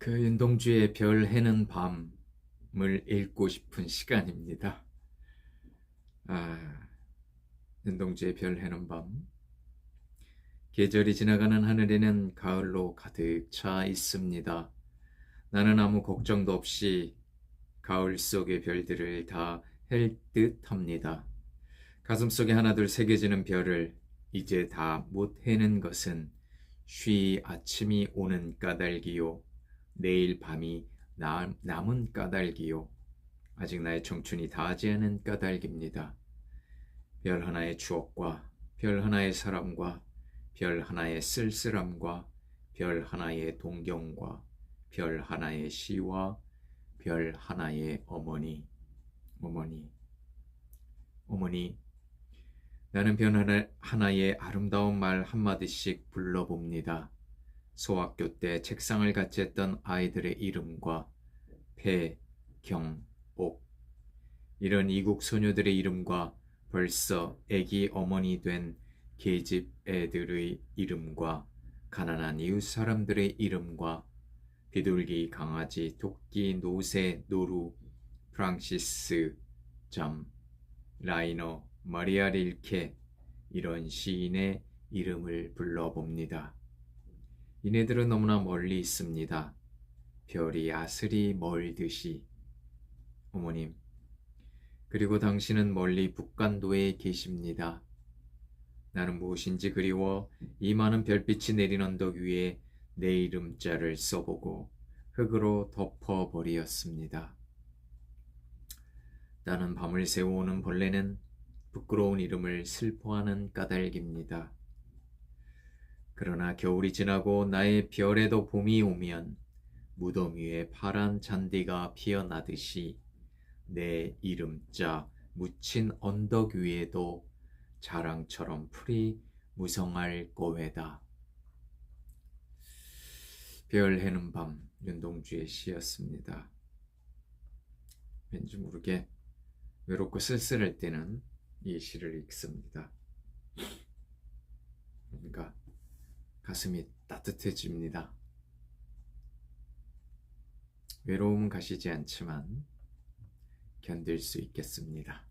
그 윤동주의 별 해는 밤을 읽고 싶은 시간입니다. 아, 윤동주의 별 해는 밤. 계절이 지나가는 하늘에는 가을로 가득 차 있습니다. 나는 아무 걱정도 없이 가을 속의 별들을 다 헬듯 합니다. 가슴 속에 하나둘 새겨지는 별을 이제 다 못 해는 것은 쉬 아침이 오는 까닭이요. 내일 밤이 남, 남은 까닭이요. 아직 나의 청춘이 다하지 않은 까닭입니다. 별 하나의 추억과 별 하나의 사람과 별 하나의 쓸쓸함과 별 하나의 동경과 별 하나의 시와 별 하나의 어머니, 어머니, 어머니, 나는 별 하나, 하나의 아름다운 말 한마디씩 불러봅니다. 소학교 때 책상을 같이 했던 아이들의 이름과 배, 경, 옥 이런 이국 소녀들의 이름과 벌써 애기 어머니 된 계집 애들의 이름과 가난한 이웃 사람들의 이름과 비둘기, 강아지, 토끼, 노새, 노루, 프랑시스, 잠, 라이너, 마리아 릴케 이런 시인의 이름을 불러봅니다. 이네들은 너무나 멀리 있습니다. 별이 아슬이 멀듯이. 어머님, 그리고 당신은 멀리 북간도에 계십니다. 나는 무엇인지 그리워 이 많은 별빛이 내린 언덕 위에 내 이름자를 써보고 흙으로 덮어버리었습니다. 나는 밤을 새워오는 벌레는 부끄러운 이름을 슬퍼하는 까닭입니다. 그러나 겨울이 지나고 나의 별에도 봄이 오면 무덤 위에 파란 잔디가 피어나듯이 내 이름자 묻힌 언덕 위에도 자랑처럼 풀이 무성할 거외다. 별 해는 밤 윤동주의 시였습니다. 왠지 모르게 외롭고 쓸쓸할 때는 이 시를 읽습니다. 뭔가 가슴이 따뜻해집니다. 외로움은 가시지 않지만 견딜 수 있겠습니다.